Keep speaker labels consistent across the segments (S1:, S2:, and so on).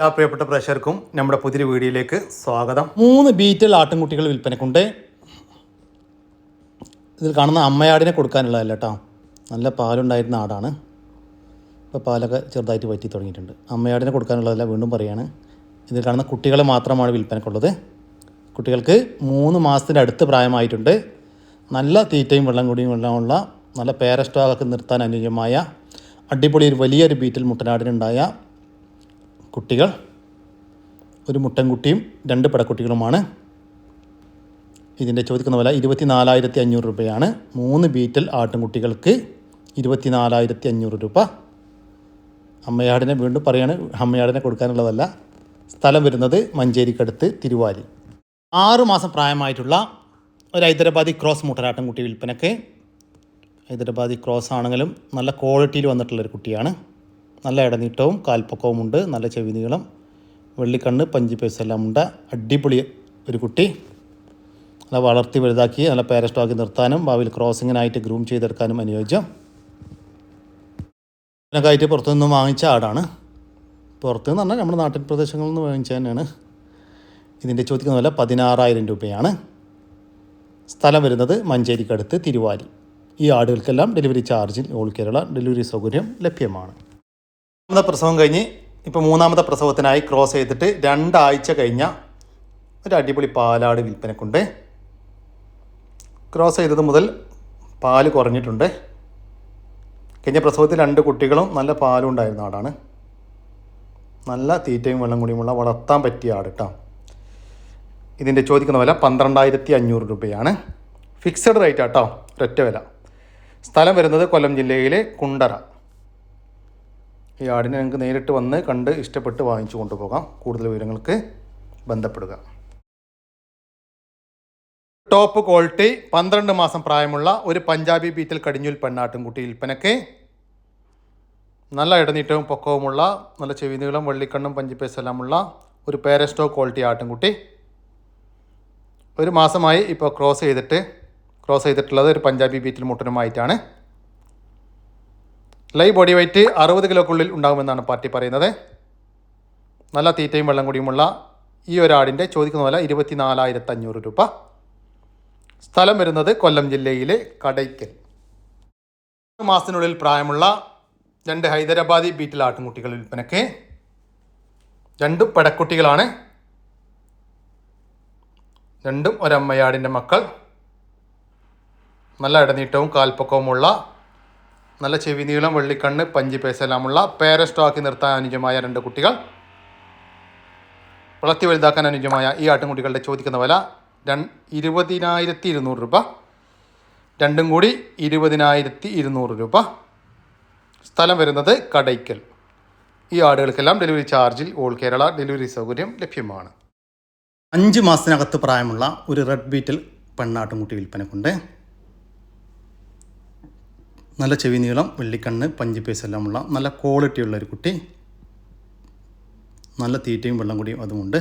S1: എല്ലാ പ്രിയപ്പെട്ട പ്രേക്ഷകർക്കും നമ്മുടെ പുതിയ വീഡിയോയിലേക്ക് സ്വാഗതം. മൂന്ന് ബീറ്റൽ ആട്ടിൻകുട്ടികൾ വിൽപ്പനക്കുണ്ട്. ഇതിൽ കാണുന്ന അമ്മയാടിനെ കൊടുക്കാനുള്ളതല്ല കേട്ടോ. നല്ല പാലുണ്ടായിരുന്ന ആടാണ്. ഇപ്പോൾ പാലൊക്കെ ചെറുതായിട്ട് വറ്റി തുടങ്ങിയിട്ടുണ്ട്. അമ്മയാടിനെ കൊടുക്കാനുള്ളതല്ല വീണ്ടും പറയാണ്. ഇതിൽ കാണുന്ന കുട്ടികളെ മാത്രമാണ് വിൽപ്പനക്കുള്ളത്. കുട്ടികൾക്ക് മൂന്ന് മാസത്തിന്റെ അടുത്ത് പ്രായമായിട്ടുണ്ട്. നല്ല തീറ്റയും വെള്ളം കൂടിയും വെള്ളമുള്ള നല്ല പേരസ്റ്റോകൊക്കെ നിർത്താൻ അനുയോജ്യമായ അടിപൊളി ഒരു വലിയൊരു ബീറ്റൽ മുട്ടനാടിനുണ്ടായ കുട്ടികൾ ഒരു മുട്ടൻകുട്ടിയും രണ്ട് പടക്കുട്ടികളുമാണ്. ഇതിന്റെ ചോദിക്കുന്ന വില ഇരുപത്തി നാലായിരത്തി അഞ്ഞൂറ് രൂപയാണ്. മൂന്ന് ബീറ്റൽ ആട്ടിൻകുട്ടികൾക്ക് ഇരുപത്തി നാലായിരത്തി അഞ്ഞൂറ് രൂപ. അമ്മയാടിനെ വീണ്ടും പറയാണ് അമ്മയാടിനെ കൊടുക്കാനുള്ളതല്ല. സ്ഥലം വരുന്നത് മഞ്ചേരിക്കടുത്ത് തിരുവാലി. ആറ് മാസം പ്രായമായിട്ടുള്ള ഒരു ഹൈദരാബാദി ക്രോസ് മുട്ടനാട്ടൻ കുട്ടി വിൽപ്പനക്ക്. ഹൈദരാബാദി ക്രോസ് ആണെങ്കിലും നല്ല ക്വാളിറ്റിയിൽ വന്നിട്ടുള്ളൊരു കുട്ടിയാണ്. നല്ല ഇടനീട്ടവും കാൽപ്പക്കവുമുണ്ട് നല്ല ചെവി നീളം. വെള്ളിക്കണ്ണ് പഞ്ചി പേസ് എല്ലാം ഉണ്ട്. അടിപൊളി ഒരു കുട്ടി. നല്ല വളർത്തി വലുതാക്കി നല്ല പേരസ്റ്റോക്കി നിർത്താനും ഭാവിയിൽ ക്രോസിങ്ങിനായിട്ട് ഗ്രൂം ചെയ്തെടുക്കാനും അനുയോജ്യം. ഇതിനൊക്കെയായിട്ട് പുറത്തുനിന്ന് വാങ്ങിച്ച ആടാണ്. പുറത്ത് നിന്ന് പറഞ്ഞാൽ നമ്മുടെ നാട്ടിൻ പ്രദേശങ്ങളിൽ നിന്ന് വാങ്ങിച്ച തന്നെയാണ്. ഇതിന്റെ ചോദിക്കുന്ന വില പതിനാറായിരം രൂപയാണ്. സ്ഥലം വരുന്നത് മഞ്ചേരിക്കടുത്ത് തിരുവാലി. ഈ ആടുകൾക്കെല്ലാം ഡെലിവറി ചാർജിൽ ഓൾ കേരള ഡെലിവറി സൗകര്യം ലഭ്യമാണ്. മൂന്നാമത്തെ പ്രസവം കഴിഞ്ഞ് ഇപ്പോൾ മൂന്നാമത്തെ പ്രസവത്തിനായി ക്രോസ് ചെയ്തിട്ട് രണ്ടാഴ്ച കഴിഞ്ഞ ഒരു അടിപൊളി പാലാട് വിൽപ്പനക്കുണ്ട്. ക്രോസ് ചെയ്തത് മുതൽ പാൽ കുറഞ്ഞിട്ടുണ്ട്. കഴിഞ്ഞ പ്രസവത്തിൽ രണ്ട് കുട്ടികളും നല്ല പാലും ഉണ്ടായിരുന്ന ആടാണ്. നല്ല തീറ്റയും വെള്ളം കൂടിയുമുള്ള വളർത്താൻ പറ്റിയ ആട് കേട്ടോ ഇതിന്റെ ചോദിക്കുന്ന വില പന്ത്രണ്ടായിരത്തി അഞ്ഞൂറ് രൂപയാണ് ഫിക്സഡ് റേറ്റ് ആട്ടോ ഒറ്റ വില. സ്ഥലം വരുന്നത് കൊല്ലം ജില്ലയിലെ കുണ്ടറ. ഈ ആടിനെ നിങ്ങൾക്ക് നേരിട്ട് വന്ന് കണ്ട് ഇഷ്ടപ്പെട്ട് വാങ്ങിച്ചു കൊണ്ടുപോകാം. കൂടുതൽ വിവരങ്ങൾക്ക് ബന്ധപ്പെടുക. ടോപ്പ് ക്വാളിറ്റി പന്ത്രണ്ട് മാസം പ്രായമുള്ള ഒരു പഞ്ചാബി ബീറ്റിൽ കടിഞ്ഞൂൽ പെണ്ണാട്ടുംകുട്ടി വിൽപ്പനക്ക് നല്ല ഇടനീട്ടവും പൊക്കവുമുള്ള നല്ല ചെവി നീളം വെള്ളിക്കണ്ണും പഞ്ചിപ്പേസെല്ലാമുള്ള ഒരു പേരസ്റ്റോ ക്വാളിറ്റി ആട്ടിൻകുട്ടി ഒരു മാസമായി ഇപ്പോൾ ക്രോസ് ചെയ്തിട്ട് ക്രോസ് ചെയ്തിട്ടുള്ളത് ഒരു പഞ്ചാബി ബീറ്റിൽ മുട്ടനുമായിട്ടാണ്. ലൈവ് ബോഡി വെയ്റ്റ് അറുപത് കിലോക്കുള്ളിൽ ഉണ്ടാകുമെന്നാണ് പാർട്ടി പറയുന്നത്. നല്ല തീറ്റയും വെള്ളം കൂടിയുമുള്ള ഈ ഒരാടിന്റെ ചോദിക്കുന്ന വില ഇരുപത്തി നാലായിരത്തി അഞ്ഞൂറ് രൂപ. സ്ഥലം വരുന്നത് കൊല്ലം ജില്ലയിലെ കടയ്ക്കൽ. മാസത്തിനുള്ളിൽ പ്രായമുള്ള രണ്ട് ഹൈദരാബാദി ബീറ്റിൽ ആട്ടുംകുട്ടികൾ വിൽപ്പനയ്ക്ക് രണ്ടും പെടക്കുട്ടികളാണ്. രണ്ടും ഒരമ്മയാടിന്റെ മക്കൾ. നല്ല ഇടനീട്ടവും കാൽപ്പൊക്കവുമുള്ള നല്ല ചെവി നീളം വെള്ളിക്കണ്ണ് പഞ്ചി പേസെല്ലാമുള്ള പേരസ്റ്റോക്കി നിർത്താൻ അനുജമായ രണ്ട് കുട്ടികൾ. വളർത്തി വലുതാക്കാൻ അനുജമായ ഈ ആട്ടിൻകുട്ടികളുടെ ചോദിക്കുന്ന വില രണ്ട് ഇരുപതിനായിരത്തി ഇരുന്നൂറ് രൂപ. രണ്ടും കൂടി ഇരുപതിനായിരത്തി ഇരുന്നൂറ് രൂപ. സ്ഥലം വരുന്നത് കടയ്ക്കൽ. ഈ ആടുകൾക്കെല്ലാം ഡെലിവറി ചാർജിൽ ഓൾ കേരള ഡെലിവറി സൗകര്യം ലഭ്യമാണ്. അഞ്ച് മാസത്തിനകത്ത് പ്രായമുള്ള ഒരു റെഡ് ബീറ്റിൽ പെണ്ണാട്ടുംകുട്ടി വിൽപ്പനക്കുണ്ട്. നല്ല ചെവി നീളം വെള്ളിക്കണ്ണ് പഞ്ചിപ്പേസ് എല്ലാമുള്ള നല്ല ക്വാളിറ്റി ഉള്ള ഒരു കുട്ടി. നല്ല തീറ്റയും വെള്ളം കൂടിയും അതുമുണ്ട്.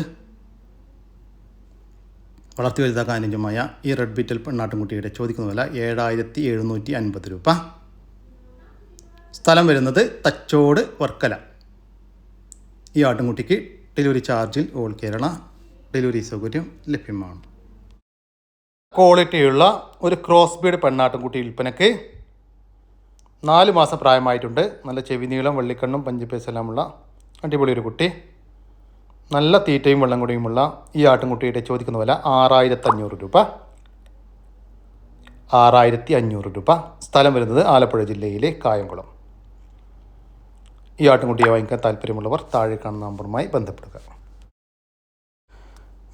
S1: വളർത്തി വലുതാക്കാൻ അനുയോജ്യമായ ഈ റെഡ് ബിറ്റൽ പെണ്ണാട്ടുംകുട്ടിയുടെ ചോദിക്കുന്ന വില ഏഴായിരത്തി എഴുന്നൂറ്റി അൻപത് രൂപ. സ്ഥലം വരുന്നത് തച്ചോട് വർക്കല. ഈ ആട്ടിൻകുട്ടിക്ക് ഡെലിവറി ചാർജിൽ ഓൾ കേരള ഡെലിവറി സൗകര്യം ലഭ്യമാണ്. ക്വാളിറ്റിയുള്ള ഒരു ക്രോസ് ബീഡ് പെണ്ണാട്ടിൻകുട്ടി വിൽപ്പനക്ക് നാല് മാസം പ്രായമായിട്ടുണ്ട്. നല്ല ചെവി നീളം വെള്ളിക്കണ്ണും പഞ്ചിപ്പേസെല്ലാമുള്ള അടിപൊളി ഒരു കുട്ടി. നല്ല തീറ്റയും വെള്ളം കുടിയുമുള്ള ഈ ആട്ടിൻകുട്ടിയുടെ ചോദിക്കുന്ന വില ആറായിരത്തി അഞ്ഞൂറ് രൂപ. ആറായിരത്തി അഞ്ഞൂറ് രൂപ. സ്ഥലം വരുന്നത് ആലപ്പുഴ ജില്ലയിലെ കായംകുളം. ഈ ആട്ടിൻകുട്ടിയെ വാങ്ങിക്കാൻ താല്പര്യമുള്ളവർ താഴെ കാണുന്ന നമ്പറുമായി ബന്ധപ്പെടുക.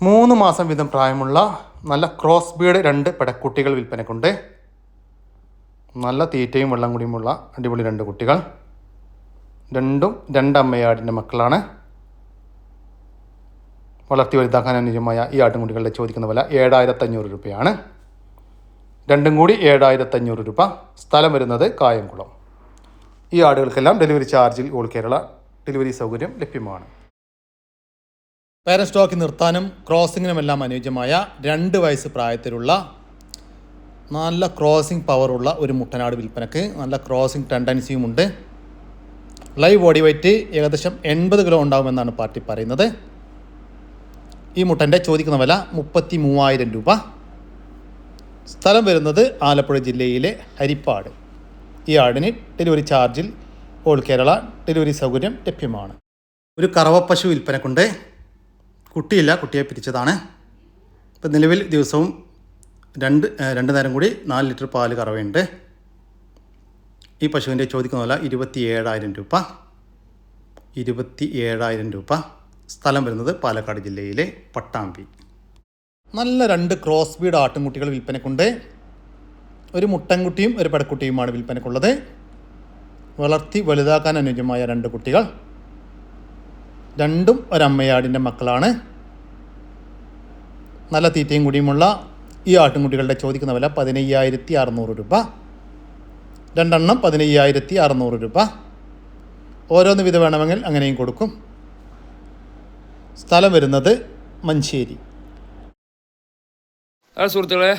S1: മൂന്ന് മാസം വീതം പ്രായമുള്ള നല്ല ക്രോസ് ബീഡ് രണ്ട് പെടക്കുട്ടികൾ വിൽപ്പനക്കുണ്ട്. നല്ല തീറ്റയും വെള്ളം കൂടിയുമുള്ള അടിപൊളി രണ്ട് കുട്ടികൾ. രണ്ടും രണ്ടമ്മയാടിന്റെ മക്കളാണ്. വളർത്തി വലുതാക്കാൻ അനുയോജ്യമായ ഈ ആട്ടിൻകുട്ടികളുടെ ചോദിക്കുന്ന വില ഏഴായിരത്തഞ്ഞൂറ് രൂപയാണ്. രണ്ടും കൂടി ഏഴായിരത്തഞ്ഞൂറ് രൂപ. സ്ഥലം വരുന്നത് കായംകുളം. ഈ ആടുകൾക്കെല്ലാം ഡെലിവറി ചാർജിൽ ഓൾ കേരള ഡെലിവറി സൗകര്യം ലഭ്യമാണ്. പേരൻ സ്റ്റോക്ക് നിർത്താനും ക്രോസിങ്ങിനുമെല്ലാം അനുയോജ്യമായ രണ്ട് വയസ്സ് പ്രായത്തിലുള്ള നല്ല ക്രോസിംഗ് പവറുള്ള ഒരു മുട്ടനാട് വിൽപ്പനക്ക് നല്ല ക്രോസിംഗ് ടെൻഡൻസിയുമുണ്ട് ലൈവ് ബോഡി വെയ്റ്റ് ഏകദേശം എൺപത് കിലോ ഉണ്ടാകുമെന്നാണ് പാർട്ടി പറയുന്നത്. ഈ മുട്ടന്റെ ചോദിക്കുന്ന വില മുപ്പത്തി മൂവായിരം രൂപ. സ്ഥലം വരുന്നത് ആലപ്പുഴ ജില്ലയിലെ ഹരിപ്പാട്. ഈ ആടിന് ഡെലിവറി ചാർജിൽ ഓൾ കേരള ഡെലിവറി സൗകര്യം ലഭ്യമാണ്. ഒരു കറവപ്പശു പശു വിൽപ്പനക്കുണ്ട്. കുട്ടിയില്ല കുട്ടിയെ പിരിച്ചതാണ്. ഇപ്പം നിലവിൽ ദിവസവും രണ്ട് രണ്ട് നേരം കൂടി നാല് ലിറ്റർ പാൽ കറവയുണ്ട്. ഈ പശുവിന്റെ ചോദിക്കുന്ന വില ഇരുപത്തി ഏഴായിരം രൂപ. ഇരുപത്തി ഏഴായിരം രൂപ. സ്ഥലം വരുന്നത് പാലക്കാട് ജില്ലയിലെ പട്ടാമ്പി. നല്ല രണ്ട് ക്രോസ് ബീഡ് ആട്ടിൻകുട്ടികൾ വിൽപ്പനക്കുണ്ട്. ഒരു മുട്ടൻകുട്ടിയും ഒരു പെടക്കുട്ടിയുമാണ് വിൽപ്പനക്കുള്ളത്. വളർത്തി വലുതാക്കാൻ അനുയോജ്യമായ രണ്ട് കുട്ടികൾ. രണ്ടും ഒരമ്മയാടിന്റെ മക്കളാണ്. നല്ല തീറ്റയും കൂടിയുമുള്ള ഈ ആട്ടിൻകുട്ടികളുടെ ചോദിക്കുന്ന വില പതിനയ്യായിരത്തി അറുന്നൂറ് രൂപ. രണ്ടെണ്ണം പതിനയ്യായിരത്തി അറുന്നൂറ് രൂപ. ഓരോന്ന് വിധ വേണമെങ്കിൽ അങ്ങനെയും കൊടുക്കും. സ്ഥലം വരുന്നത് മഞ്ചേരി.
S2: സുഹൃത്തുക്കളെ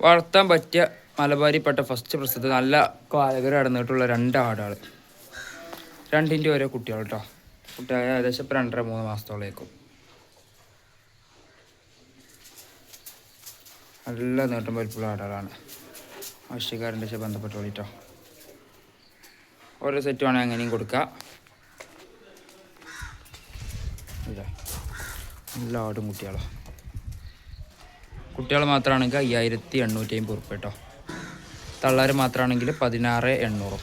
S2: വളർത്താൻ പറ്റിയ മലബാരിപ്പെട്ട ഫസ്റ്റ് പ്രശ്നത്തിൽ നല്ല കാലകര അടന്നിട്ടുള്ള രണ്ട് ആടുകൾ. രണ്ടിന്റെ ഓരോ കുട്ടികൾ കേട്ടോ കുട്ടികൾ ഏകദേശം രണ്ടര മൂന്ന് മാസത്തോളേക്കും. നല്ല നീട്ടം വലിപ്പുള്ള ആടുകളാണ് ആവശ്യക്കാരന്റെ പക്ഷേ ബന്ധപ്പെട്ടോളിട്ടോ ഓരോ സെറ്റ് വേണമെങ്കിൽ അങ്ങനെയും കൊടുക്കാം. നല്ല ആടും കുട്ടികളോ. കുട്ടികൾ മാത്രമാണെങ്കിൽ അയ്യായിരത്തി എണ്ണൂറ്റി അമ്പത് ഉറുപ്പ് കേട്ടോ തള്ളാർ മാത്രമാണെങ്കിൽ പതിനാറ് എണ്ണൂറും.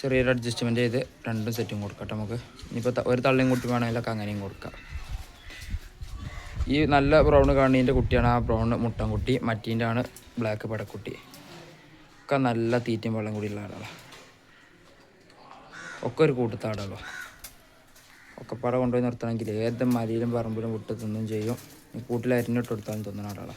S2: ചെറിയൊരു അഡ്ജസ്റ്റ്മെന്റ് ചെയ്ത് രണ്ടും സെറ്റും കൊടുക്കാം കേട്ടോ നമുക്ക്. ഇനിയിപ്പോൾ ഒരു തള്ളിയും കുട്ടി വേണമെങ്കിലൊക്കെ അങ്ങനെയും കൊടുക്കാം. ഈ നല്ല ബ്രൗൺ കാണുന്നതിന്റെ കുട്ടിയാണ് ആ ബ്രൗൺ മുട്ടൻകുട്ടി. മറ്റീന്റെ ആണ് ബ്ലാക്ക് പടക്കുട്ടി. ഒക്കെ നല്ല തീറ്റയും വെള്ളം കൂടിയുള്ള ആളാണ് ഒക്കെ ഒരു കൂട്ടത്താടാളോ. പട കൊണ്ടുപോയി നിർത്തണമെങ്കിൽ ഏത് മലയിലും പറമ്പിലും വിട്ട് തിന്നും ചെയ്യും. കൂട്ടിൽ അരിഞ്ഞിട്ട് കൊടുത്താലും തിന്നണ ആളാണ്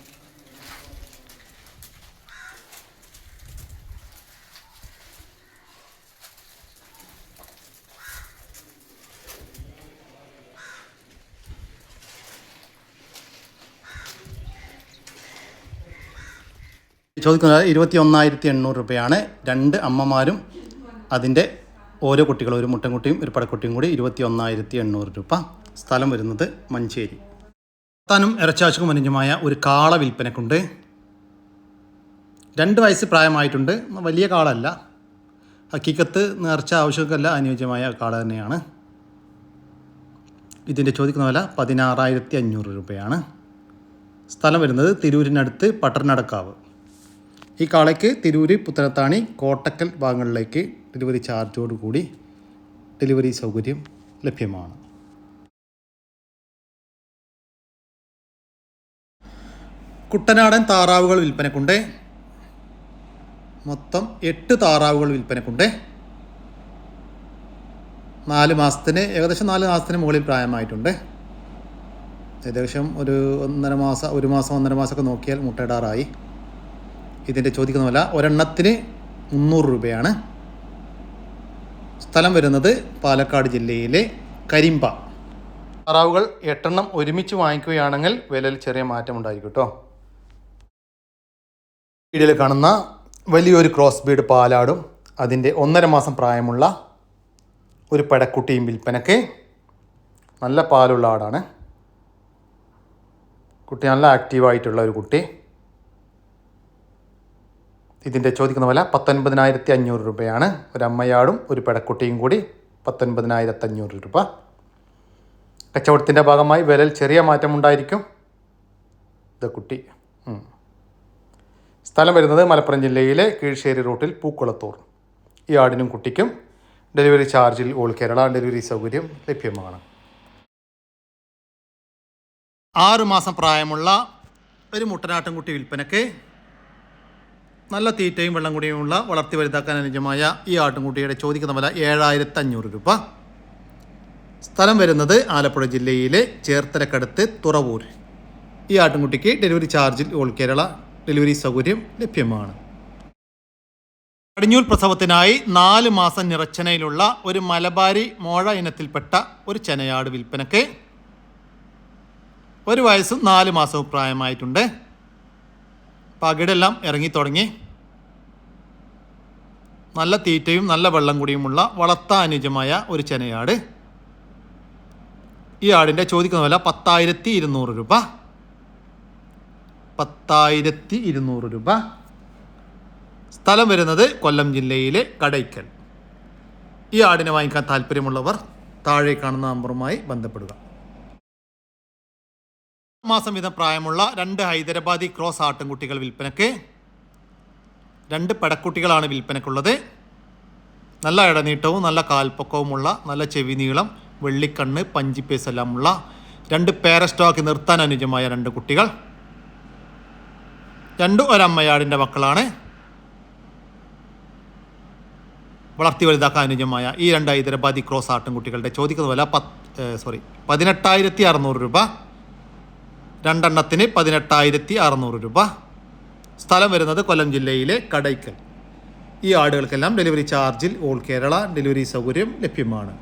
S1: ചോദിക്കുന്നത് ഇരുപത്തി ഒന്നായിരത്തി എണ്ണൂറ് രൂപയാണ്. രണ്ട് അമ്മമാരും അതിന്റെ ഓരോ കുട്ടികളും ഒരു മുട്ടൻകുട്ടിയും ഒരു പടക്കുട്ടിയും കൂടി ഇരുപത്തി ഒന്നായിരത്തി എണ്ണൂറ് രൂപ സ്ഥലം വരുന്നത് മഞ്ചേരി. താനും ഇറച്ചാശുക്കും അനുജമായ ഒരു കാള വിൽപ്പനക്കുണ്ട്. രണ്ട് വയസ്സ് പ്രായമായിട്ടുണ്ട്. വലിയ കാളല്ല. ഹക്കീക്കത്ത് നേർച്ച ആവശ്യമൊക്കെയല്ല അനുയോജ്യമായ കാള തന്നെയാണ്. ഇതിന്റെ ചോദിക്കുന്ന വില പതിനാറായിരത്തി അഞ്ഞൂറ് രൂപയാണ്. സ്ഥലം വരുന്നത് തിരൂരിനടുത്ത് പട്ടർനടക്കാവ് ഈ കാളയ്ക്ക് തിരൂര് പുത്തനത്താണി കോട്ടക്കൽ ഭാഗങ്ങളിലേക്ക് ഡെലിവറി ചാർജോട് കൂടി ഡെലിവറി സൗകര്യം ലഭ്യമാണ്. കുട്ടനാടൻ താറാവുകൾ വിൽപ്പനക്കുണ്ട്. മൊത്തം എട്ട് താറാവുകൾ വിൽപ്പനക്കുണ്ട്. നാല് മാസത്തിന് ഏകദേശം നാല് മാസത്തിന് മുകളിൽ പ്രായമായിട്ടുണ്ട്. ഏകദേശം ഒരു ഒന്നര മാസം ഒരു മാസം ഒന്നര മാസമൊക്കെ നോക്കിയാൽ മുട്ടയിടാറായി. ഇതിന്റെ ചോദിക്കുന്ന വില ഒരെണ്ണത്തിന് മുന്നൂറ് രൂപയാണ്. സ്ഥലം വരുന്നത് പാലക്കാട് ജില്ലയിലെ കരിമ്പ. താറാവുകൾ എട്ടെണ്ണം ഒരുമിച്ച് വാങ്ങിക്കുകയാണെങ്കിൽ വിലയിൽ ചെറിയ മാറ്റം ഉണ്ടായിരിക്കും കേട്ടോ വീഡിയോയിൽ കാണുന്ന വലിയൊരു ക്രോസ് ബീഡ് പാലാടും അതിന്റെ ഒന്നര മാസം പ്രായമുള്ള ഒരു പടക്കുട്ടിയും വിൽപ്പനക്ക് നല്ല പാലുള്ള ആടാണ്. കുട്ടി നല്ല ആക്റ്റീവായിട്ടുള്ള ഒരു കുട്ടി. ഇതിന്റെ ചോദിക്കുന്ന വില പത്തൊൻപതിനായിരത്തി അഞ്ഞൂറ് രൂപയാണ്. ഒരു അമ്മയാടും ഒരു പെടക്കുട്ടിയും കൂടി പത്തൊൻപതിനായിരത്തി അഞ്ഞൂറ് രൂപ. കച്ചവടത്തിന്റെ ഭാഗമായി വിലയിൽ ചെറിയ മാറ്റമുണ്ടായിരിക്കും ഇത് കുട്ടി. സ്ഥലം വരുന്നത് മലപ്പുറം ജില്ലയിലെ കീഴ്ശ്ശേരി റൂട്ടിൽ പൂക്കുളത്തൂർ. ഈ ആടിനും കുട്ടിക്കും ഡെലിവറി ചാർജിൽ ഓൾ കേരള ഡെലിവറി സൗകര്യം ലഭ്യമാണ്. ആറുമാസം പ്രായമുള്ള ഒരു മുട്ടനാട്ടിൻകുട്ടി വിൽപ്പനക്ക് നല്ല തീറ്റയും വെള്ളം കൂടിയുമുള്ള വളർത്തി വലുതാക്കാൻ അനുജമായ ഈ ആട്ടുംകുട്ടിയുടെ ചോദിക്കുന്ന വില ഏഴായിരത്തി അഞ്ഞൂറ് രൂപ. സ്ഥലം വരുന്നത് ആലപ്പുഴ ജില്ലയിലെ ചേർത്തലക്കടുത്ത് തുറവൂർ. ഈ ആട്ടുംകുട്ടിക്ക് ഡെലിവറി ചാർജിൽ ഓൾ കേരള ഡെലിവറി സൗകര്യം ലഭ്യമാണ്. കടിഞ്ഞൂൽ പ്രസവത്തിനായി നാല് മാസം നിറച്ചനയിലുള്ള ഒരു മലബാരി മോഴ ഇനത്തിൽപ്പെട്ട ഒരു ചെനയാട് വിൽപ്പനക്ക് ഒരു വയസ്സും നാല് മാസവും പ്രായമായിട്ടുണ്ട്. പകിടെല്ലാം ഇറങ്ങിത്തുടങ്ങി. നല്ല തീറ്റയും നല്ല വെള്ളം കൂടിയുമുള്ള വളർത്താനുജമായ ഒരു ചെനയാട്. ഈ ആടിന്റെ ചോദിക്കുന്ന വില പത്തായിരത്തി ഇരുന്നൂറ് രൂപ. പത്തായിരത്തി ഇരുന്നൂറ് രൂപ. സ്ഥലം വരുന്നത് കൊല്ലം ജില്ലയിലെ കടയ്ക്കൽ. ഈ ആടിനെ വാങ്ങിക്കാൻ താല്പര്യമുള്ളവർ താഴെ കാണുന്ന നമ്പറുമായി ബന്ധപ്പെടുക. മാസം വീതം പ്രായമുള്ള രണ്ട് ഹൈദരാബാദി ക്രോസ് ആട്ടിൻകുട്ടികൾ വിൽപ്പനയ്ക്ക് രണ്ട് പടക്കുട്ടികളാണ് വിൽപ്പനയ്ക്കുള്ളത് നല്ല ഇടനീട്ടവും നല്ല കാൽപ്പൊക്കവുമുള്ള നല്ല ചെവി നീളം വെള്ളിക്കണ്ണ് പഞ്ചിപ്പേസ് എല്ലാമുള്ള രണ്ട് പേരസ്റ്റോക്ക് നിർത്താൻ അനുജമായ രണ്ട് കുട്ടികൾ. രണ്ടും ഒരമ്മയാടിന്റെ മക്കളാണ്. വളർത്തി വലുതാക്കാൻ അനുജമായ ഈ രണ്ട് ഹൈദരാബാദി ക്രോസ് ആട്ടിൻകുട്ടികളുടെ ചോദിക്കുന്ന വില പത്ത് സോറി പതിനെട്ടായിരത്തി അറുന്നൂറ് രൂപ. രണ്ടെണ്ണത്തിന് പതിനെട്ടായിരത്തി അറുന്നൂറ് രൂപ. സ്ഥലം വരുന്നത് കൊല്ലം ജില്ലയിലെ കടയ്ക്കൽ. ഈ ആടുകൾക്കെല്ലാം ഡെലിവറി ചാർജിൽ ഓൾ കേരള ഡെലിവറി സൗകര്യം ലഭ്യമാണ്.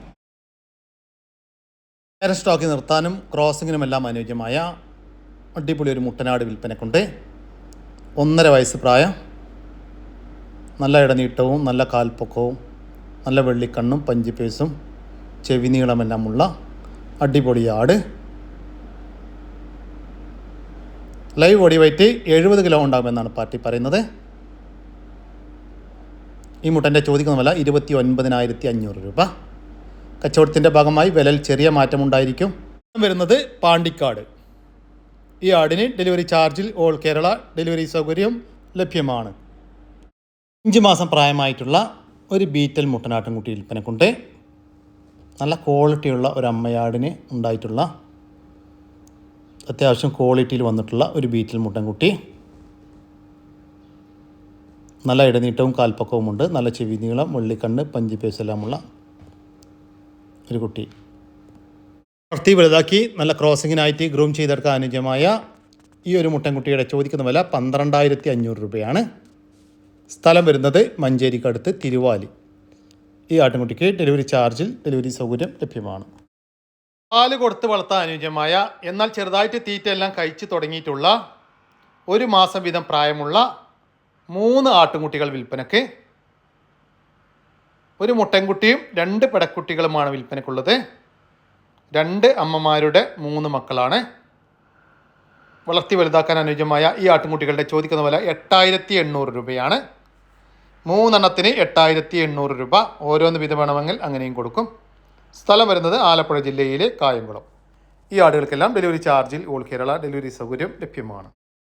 S1: നേരം സ്റ്റോക്ക് നിർത്താനും ക്രോസിങ്ങിനുമെല്ലാം അനുയോജ്യമായ അടിപൊളി ഒരു മുട്ടനാട് വിൽപ്പനക്കുണ്ട്. ഒന്നര വയസ്സ് പ്രായം. നല്ല ഇടനീട്ടവും നല്ല കാൽപ്പൊക്കവും നല്ല വെള്ളിക്കണ്ണും പഞ്ചിപ്പേസും ചെവി നീളമെല്ലാമുള്ള അടിപൊളി ആട്. ലൈവ് ബോഡി വെയ്റ്റ് എഴുപത് കിലോ ഉണ്ടാകുമെന്നാണ് പാർട്ടി പറയുന്നത്. ഈ മുട്ടന്റെ ചോദിക്കുന്ന വില ഇരുപത്തി ഒൻപതിനായിരത്തി അഞ്ഞൂറ് രൂപ. കച്ചവടത്തിന്റെ ഭാഗമായി വിലയിൽ ചെറിയ മാറ്റമുണ്ടായിരിക്കും. വരുന്നത് പാണ്ടിക്കാട്. ഈ ആടിന് ഡെലിവറി ചാർജിൽ ഓൾ കേരള ഡെലിവറി സൗകര്യം ലഭ്യമാണ്. അഞ്ച് മാസം പ്രായമായിട്ടുള്ള ഒരു ബീറ്റൽ മുട്ടനാട്ടിൻകുട്ടി വിൽപ്പനക്കുണ്ട്. നല്ല ക്വാളിറ്റിയുള്ള ഒരു അമ്മയാടിന് ഉണ്ടായിട്ടുള്ള അത്യാവശ്യം ക്വാളിറ്റിയിൽ വന്നിട്ടുള്ള ഒരു ബീറ്റിൽ മുട്ടൻകുട്ടി നല്ല ഇടനീട്ടവും കാൽപ്പക്കവുമുണ്ട് നല്ല ചെവി നീളം വെള്ളിക്കണ്ണ് പഞ്ചി പേസെല്ലാമുള്ള ഒരു കുട്ടി. വളർത്തി വലുതാക്കി നല്ല ക്രോസിങ്ങിനായിട്ട് ഗ്രൂം ചെയ്തെടുക്കാൻ അനുയോജ്യമായ ഈ ഒരു മുട്ടൻകുട്ടിയുടെ ചോദിക്കുന്ന വില പന്ത്രണ്ടായിരത്തി അഞ്ഞൂറ് രൂപയാണ്. സ്ഥലം വരുന്നത് മഞ്ചേരിക്കടുത്ത് തിരുവാലി. ഈ ആട്ടിൻകുട്ടിക്ക് ഡെലിവറി ചാർജിൽ ഡെലിവറി സൗകര്യം ലഭ്യമാണ്. പാൽ കൊടുത്ത് വളർത്താൻ അനുയോജ്യമായ എന്നാൽ ചെറുതായിട്ട് തീറ്റയെല്ലാം കഴിച്ചു തുടങ്ങിയിട്ടുള്ള ഒരു മാസം വീതം പ്രായമുള്ള മൂന്ന് ആട്ടുംകുട്ടികൾ വിൽപ്പനയ്ക്ക് ഒരു മുട്ടൻകുട്ടിയും രണ്ട് പെടക്കുട്ടികളുമാണ് വിൽപ്പനക്കുള്ളത്. രണ്ട് അമ്മമാരുടെ മൂന്ന് മക്കളാണ്. വളർത്തി വലുതാക്കാൻ അനുയോജ്യമായ ഈ ആട്ടുംകുട്ടികളുടെ ചോദിക്കുന്ന വില എട്ടായിരത്തി എണ്ണൂറ് രൂപയാണ്. മൂന്നെണ്ണത്തിന് എട്ടായിരത്തി എണ്ണൂറ് രൂപ. ഓരോന്ന് വിധം വേണമെങ്കിൽ അങ്ങനെയും കൊടുക്കും. സ്ഥലം വരുന്നത് ആലപ്പുഴ ജില്ലയിലെ കായംകുളം. ഈ ആടുകൾക്കെല്ലാം ഡെലിവറി ചാർജിൽ ഓൾ കേരള ഡെലിവറി സൗകര്യം ലഭ്യമാണ്.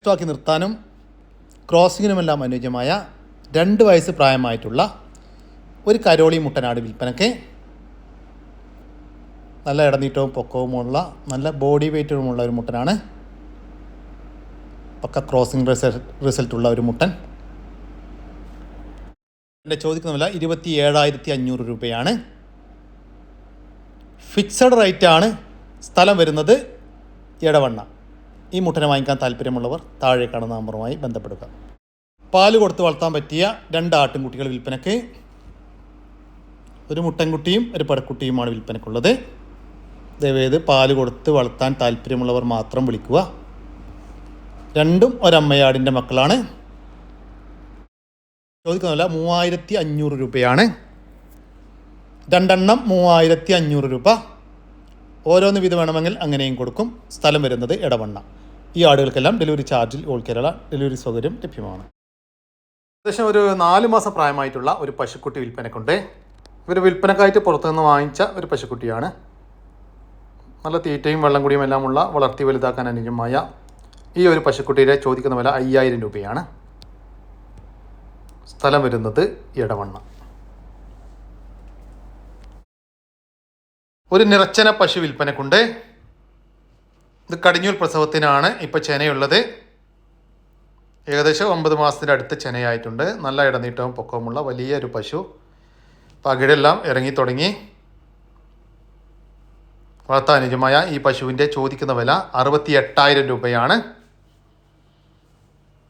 S1: ആക്കി നിർത്താനും ക്രോസിങ്ങിനുമെല്ലാം അനുയോജ്യമായ രണ്ട് വയസ്സ് പ്രായമായിട്ടുള്ള ഒരു കരോളി മുട്ടനാട് വിൽപ്പനയ്ക്ക് നല്ല ഇടനീട്ടവും പൊക്കവുമുള്ള നല്ല ബോഡി വെയ്റ്റുമുള്ള ഒരു മുട്ടനാണ്. പക്ക ക്രോസിംഗ് റിസൾട്ട് റിസൾട്ടുള്ള ഒരു മുട്ടൻ. എന്റെ ചോദിക്കുന്ന വില ഇരുപത്തി ഏഴായിരത്തി അഞ്ഞൂറ് രൂപയാണ്. ഫിക്സഡ് റേറ്റ് ആണ് സ്ഥലം വരുന്നത് ഇടവണ്ണ ഈ മുട്ടനെ വാങ്ങിക്കാൻ താല്പര്യമുള്ളവർ താഴെ കാണുന്ന നമ്പറുമായി ബന്ധപ്പെടുക. പാൽ കൊടുത്ത് വളർത്താൻ പറ്റിയ രണ്ട് ആട്ടിൻകുട്ടികൾ വിൽപ്പനയ്ക്ക് ഒരു മുട്ടൻകുട്ടിയും ഒരു പടക്കുട്ടിയുമാണ് വിൽപ്പനയ്ക്കുള്ളത് ദയവേത് പാൽ കൊടുത്ത് വളർത്താൻ താല്പര്യമുള്ളവർ മാത്രം വിളിക്കുക. രണ്ടും ഒരമ്മയാടിന്റെ മക്കളാണ്. ചോദിക്കുന്നില്ല മൂവായിരത്തി അഞ്ഞൂറ് രൂപയാണ്. രണ്ടെണ്ണം മൂവായിരത്തി അഞ്ഞൂറ് രൂപ. ഓരോന്ന് വീതം വേണമെങ്കിൽ അങ്ങനെയും കൊടുക്കും. സ്ഥലം വരുന്നത് ഇടവണ്ണ ഈ ആടുകൾക്കെല്ലാം ഡെലിവറി ചാർജിൽ ഓൾ കേരള ഡെലിവറി സൗകര്യം ലഭ്യമാണ്. ഏകദേശം ഒരു നാല് മാസം പ്രായമായിട്ടുള്ള ഒരു പശുക്കുട്ടി വിൽപ്പനക്കുണ്ട്. ഇവർ വിൽപ്പനക്കായിട്ട് പുറത്തുനിന്ന് വാങ്ങിച്ച ഒരു പശുക്കുട്ടിയാണ്. നല്ല തീറ്റയും വെള്ളം കുടിയും എല്ലാമുള്ള വളർത്തി വലുതാക്കാൻ അനുയോജ്യമായ ഈ ഒരു പശുക്കുട്ടിയുടെ ചോദിക്കുന്ന വില അയ്യായിരം രൂപയാണ്. സ്ഥലം വരുന്നത് ഇടവണ്ണ ഒരു നിറച്ചന പശു വിൽപ്പനക്കുണ്ട് ഇത് കടിഞ്ഞൂൽ പ്രസവത്തിനാണ് ഇപ്പോൾ ചെനയുള്ളത്. ഏകദേശം ഒമ്പത് മാസത്തിന്റെ അടുത്ത് ചെനയായിട്ടുണ്ട്. നല്ല ഇടനീട്ടവും പൊക്കവുമുള്ള വലിയൊരു പശു. പകിടെല്ലാം ഇറങ്ങി തുടങ്ങി. വളർത്താനുജമായ ഈ പശുവിന്റെ ചോദിക്കുന്ന വില അറുപത്തി എട്ടായിരം രൂപയാണ്.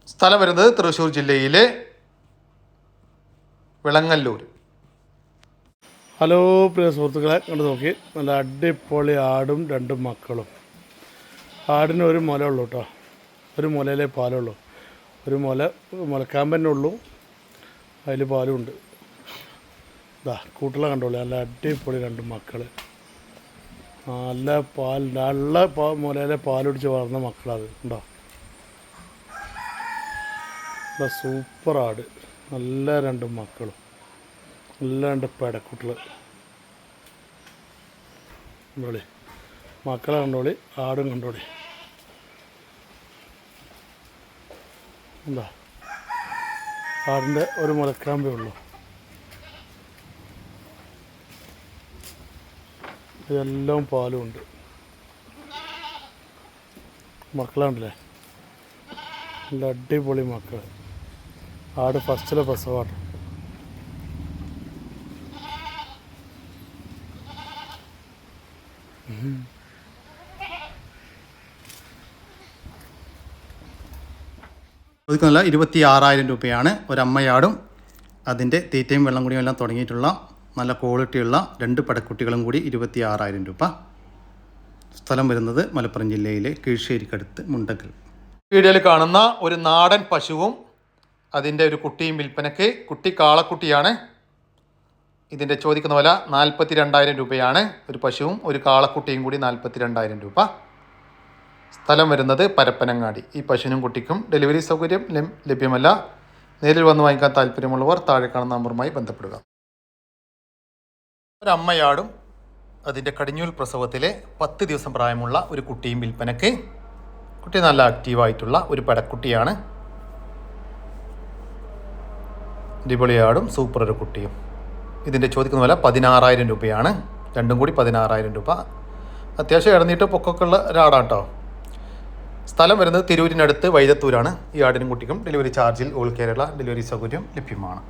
S1: സ്ഥലം വരുന്നത് തൃശ്ശൂർ ജില്ലയിലെ വിളങ്ങല്ലൂർ.
S3: ഹലോ പ്രിയ സുഹൃത്തുക്കളെ കണ്ടു നോക്കി. നല്ല അടിപൊളി ആടും രണ്ട് മക്കളും. ആടിന് ഒരു മുല കേട്ടോ ഒരു മുലയിലെ പാലുള്ളൂ. ഒരു മുല മുലക്കാൻ തന്നെ ഉള്ളൂ. അതിൽ പാലുണ്ട് ഇതാ കൂട്ടുള്ള കണ്ടോളൂ. നല്ല അടിപൊളി രണ്ട് മക്കൾ നല്ല പാൽ നല്ല പാ മുലയിലെ പാലുടിച്ച് വളർന്ന മക്കളത്. ഉണ്ടോ സൂപ്പർ ആട്. നല്ല രണ്ട് മക്കളും. നല്ല രണ്ട് പെടക്കുട്ടികൾ കണ്ടോളി. മക്കളെ കണ്ടോളി ആടും കണ്ടോളി. എന്താ ആടിന്റെ ഒരു മുലക്കാമ്പേ ഉള്ളൂ. ഇതെല്ലാം പാലും ഉണ്ട്. മക്കളുണ്ടല്ലേ നല്ല അടിപൊളി മക്കൾ ആട് ഫസ്റ്റിലെ പ്രസവമാണ്
S1: ചോദിക്കുന്നില്ല ഇരുപത്തി ആറായിരം രൂപയാണ് ഒരമ്മയാടും അതിന്റെ തീറ്റയും വെള്ളം കുടിയും എല്ലാം തുടങ്ങിയിട്ടുള്ള നല്ല ക്വാളിറ്റിയുള്ള രണ്ട് പടക്കുട്ടികളും കൂടി ഇരുപത്തി ആറായിരം രൂപ. സ്ഥലം വരുന്നത് മലപ്പുറം ജില്ലയിലെ കീഴ്ശ്ശേരിക്കടുത്ത് മുണ്ടക്കൽ. വീഡിയോയിൽ കാണുന്ന ഒരു നാടൻ പശുവും അതിന്റെ ഒരു കുട്ടിയും വിൽപ്പനയ്ക്ക് കുട്ടി കാളക്കുട്ടിയാണ്. ഇതിന്റെ ചോദിക്കുന്ന വില നാൽപ്പത്തി രണ്ടായിരം രൂപയാണ്. ഒരു പശുവും ഒരു കാളക്കുട്ടിയും കൂടി നാൽപ്പത്തി രണ്ടായിരം രൂപ. സ്ഥലം വരുന്നത് പരപ്പനങ്ങാടി. ഈ പശുവിനും കുട്ടിക്കും ഡെലിവറി സൗകര്യം ലഭ്യമല്ല. നേരിൽ വന്ന് വാങ്ങിക്കാൻ താല്പര്യമുള്ളവർ താഴെ കാണുന്ന നമ്പറുമായി ബന്ധപ്പെടുക. ഒരമ്മയാടും അതിന്റെ കടിഞ്ഞൂൽ പ്രസവത്തിലെ പത്ത് ദിവസം പ്രായമുള്ള ഒരു കുട്ടിയും വിൽപ്പനയ്ക്ക്. കുട്ടി നല്ല ആക്റ്റീവായിട്ടുള്ള ഒരു പടക്കുട്ടിയാണ്. അടിപൊളിയാടും സൂപ്പർ ഒരു കുട്ടിയും. ഇതിന്റെ ചോദിക്കുന്ന വില പതിനാറായിരം രൂപയാണ്. രണ്ടും കൂടി പതിനാറായിരം രൂപ. അത്യാവശ്യം ഇടന്നിട്ട് പൊക്കൊക്കെ ഉള്ള ഒരാടാട്ടോ. സ്ഥലം വരുന്നത് തിരൂരിനടുത്ത് വൈദത്തൂരാണ്. ഈ ആടിനും കുട്ടിക്കും ഡെലിവറി ചാർജിൽ ഓൾ കേരള ഡെലിവറി സൗകര്യം ലഭ്യമാണ്.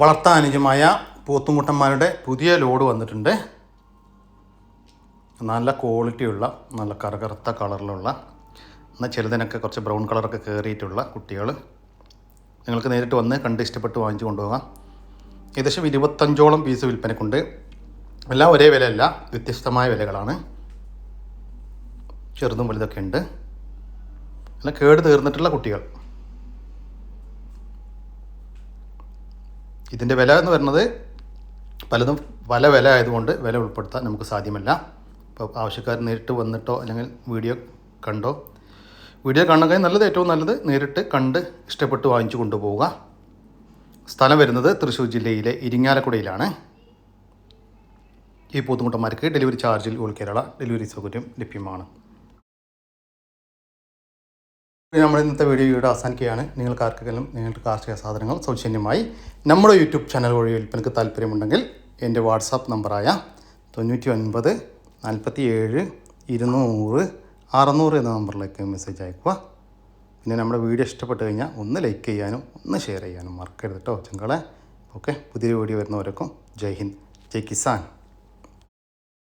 S1: വളർത്താൻ അനുജമായ പോത്തുമുട്ടന്മാരുടെ പുതിയ ലോഡ് വന്നിട്ടുണ്ട്. നല്ല ക്വാളിറ്റിയുള്ള നല്ല കറുകറുത്ത കളറിലുള്ള എന്നാൽ ചിലതിനൊക്കെ കുറച്ച് ബ്രൗൺ കളറൊക്കെ കയറിയിട്ടുള്ള കുട്ടികൾ നിങ്ങൾക്ക് നേരിട്ട് വന്ന് കണ്ട് ഇഷ്ടപ്പെട്ട് വാങ്ങിച്ചു കൊണ്ടുപോകാം. ഏകദേശം ഇരുപത്തഞ്ചോളം പീസ് വിൽപ്പനക്കുണ്ട്. എല്ലാം ഒരേ വിലയല്ല വ്യത്യസ്തമായ വിലകളാണ്. ചെറുതും വലുതൊക്കെ ഉണ്ട്. എല്ലാം കേട് തീർന്നിട്ടുള്ള കുട്ടികൾ. ഇതിന്റെ വില എന്ന് പറയുന്നത് പലതും പല വില ആയതുകൊണ്ട് വില ഉൾപ്പെടുത്താൻ നമുക്ക് സാധ്യമല്ല. ഇപ്പോൾ ആവശ്യക്കാർ നേരിട്ട് വന്നിട്ടോ അല്ലെങ്കിൽ വീഡിയോ കണ്ടോ? വീഡിയോ കാണുക നല്ലത് ഏറ്റവും നല്ലത് നേരിട്ട് കണ്ട് ഇഷ്ടപ്പെട്ട് വാങ്ങിച്ചു കൊണ്ടുപോവുക. സ്ഥലം വരുന്നത് തൃശ്ശൂർ ജില്ലയിലെ ഇരിങ്ങാലക്കുടയിലാണ്. ഈ പൂത്തുമുട്ടന്മാർക്ക് ഡെലിവറി ചാർജിൽ ഓൾ കേരള ഡെലിവറി സൗകര്യം ലഭ്യമാണ്. നമ്മൾ ഇന്നത്തെ വീഡിയോ ഇവിടെ അവസാനിക്കുകയാണ്. നിങ്ങൾക്ക് ആർക്കെങ്കിലും നിങ്ങളുടെ കാർഷിക സാധനങ്ങൾ സൗജന്യമായി നമ്മുടെ യൂട്യൂബ് ചാനൽ വഴി വിൽപ്പനക്ക് താല്പര്യമുണ്ടെങ്കിൽ എന്റെ വാട്സാപ്പ് നമ്പറായ തൊണ്ണൂറ്റി ഒൻപത് നാൽപ്പത്തി ഏഴ് ഇരുന്നൂറ് അറുന്നൂറ് എന്ന നമ്പറിലേക്ക് മെസ്സേജ് അയക്കുക പിന്നെ നമ്മുടെ വീഡിയോ ഇഷ്ടപ്പെട്ട് കഴിഞ്ഞാൽ ഒന്ന് ലൈക്ക് ചെയ്യാനും ഒന്ന് ഷെയർ ചെയ്യാനും മറക്കരുത് കേട്ടോ ചെങ്കളെ. ഓക്കെ പുതിയ വീഡിയോ വരുന്നവരൊക്കെ ജയ് ഹിന്ദ് ജയ് കിസാൻ.